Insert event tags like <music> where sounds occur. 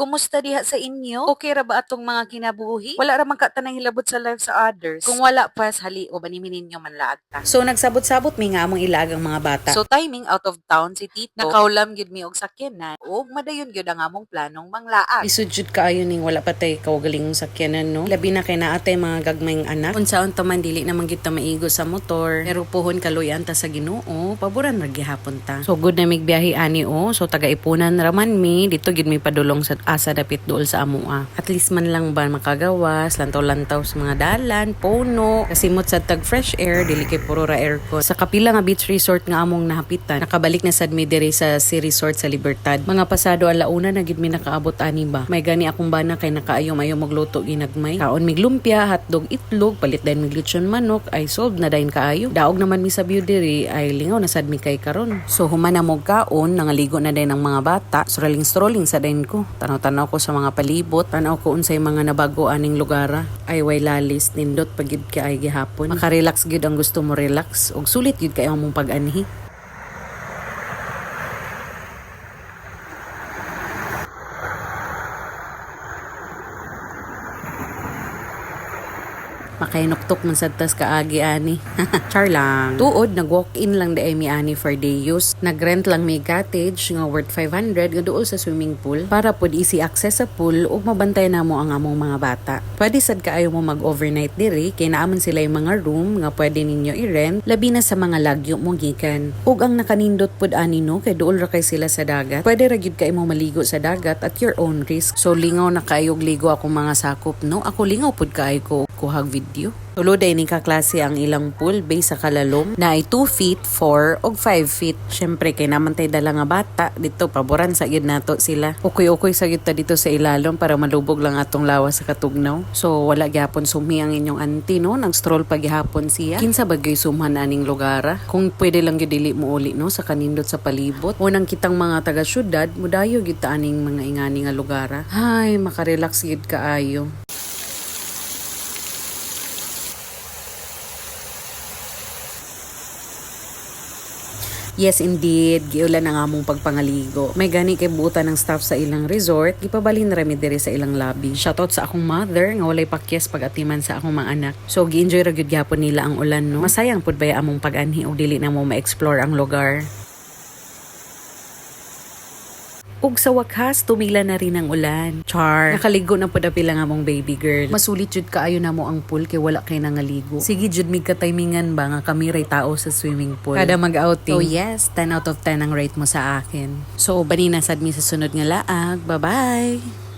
Kumusta diha sa inyo? Okay ra ba atong mga kinabuhi? Wala ra man ka tanang hilabot sa life sa others. Kung wala pa, hali o banimi ninyo man laag ta. So nagsabot-sabot mi nga among ilagang mga bata. So timing out of town si Tito. Nakaulam gid mi og sakyanan ug madayon gyud ang among planong manglaag. Isud jud kaayo ning wala pa tay kaugalingong sakyanan no. Labi na kay naatay mga gagmayng anak. Unsaon ta man dili naman gid ta maigo sa motor. Pero puhon kaluyan ta sa Ginoo, paboran ra gihapon ta. So good na migbiyahe ani o. So taga ipunan raman mi dito gid mi padulong sa asa dapit duol sa amoa. At least man lang ba makagawas, lantaw-lantaw sa mga dalan, puno, kasimot sa tag fresh air, dili kay puro ra aircon. Sa kapila nga beach resort nga among nahapitan, nakabalik na sad mi diri sa Sea Resort sa Libertad. Mga pasado alauna na gid mi nakaabot ani ba. May gani akong bana kay nakaayom ayo magluto ginagmay. Kaon mig lumpia, hotdog, itlog, palit din mig lechon manok, ay sold na dayon kaayo. Daog naman mi sa view diri ay lingaw na sad mi kay karon. So human na mo kaon, nangaligo na din ang mga bata. Strolling strolling sa din ko. Tanaw-tanaw ko sa mga palibot, tanaw ko unsay mga nabago aning lugara. Ay way lalis nindot pagid ka ay gihapon. Maka-relax gyud ang gusto mo relax ug sulit gyud kay mong pag-anhi. Makainuktok man sad tas kaagi ani. <laughs> Char lang. Tuod nag-walk-in lang di mi ani for day use. Nag-rent lang mi cottage nga worth 500 nga duol sa swimming pool para pod easy access sa pool ug mabantay na mo ang among mga bata. Pwede sad kaayo mo mag-overnight diri kay naaman sila yung mga room nga pwede ninyo i-rent labi na sa mga lagyo mo gikan. Ug ang nakanindot pod ani no kay duol ra kay sila sa dagat. Pwede ra gyud kay mo maligo sa dagat at your own risk. So lingaw na kaayog ligo akong mga sakop no. Ako lingaw pod kaayo ko kuhag video. Tuloday ni kaklase ang ilang pool base sa kalalom na ay 2 feet, 4 og 5 feet. Syempre kay naman tay dala nga bata dito paboran sa gyud nato sila. Ukoy-ukoy sa gyud dito sa ilalom para malubog lang atong lawas sa katugnaw. So wala gyapon sumi ang inyong auntie no nang stroll pa gihapon siya. Kinsa bagay sumhan aning lugara? Kung pwede lang gyud dili mo uli no sa kanindot sa palibot. Unang kitang mga taga syudad mudayo gyud ta aning mga ingani nga lugara. Hay makarelax gyud kaayo. Yes, indeed. Giulan ang among pagpangaligo. May gani kay buta ng staff sa ilang resort. Gipabalin na rami diri sa ilang lobby. Shoutout sa akong mother nga walay pakyes pag-atiman sa akong mga anak. So, gi-enjoy ra gyud gyapon nila ang ulan, no? Masayang pud baya among pag-anhi o dili na mo ma-explore ang lugar. Ug sa wakas, tumila na rin ang ulan. Char. Nakaligo na po na pila nga mong baby girl. Masulit jud kaayo na mo ang pool kay wala kay nangaligo. Sige jud mig ka-timingan ba nga kami ray tao sa swimming pool. Kada mag-outing. So yes, 10 out of 10 ang rate mo sa akin. So, banina sad mi sa sunod nga laag. Bye-bye!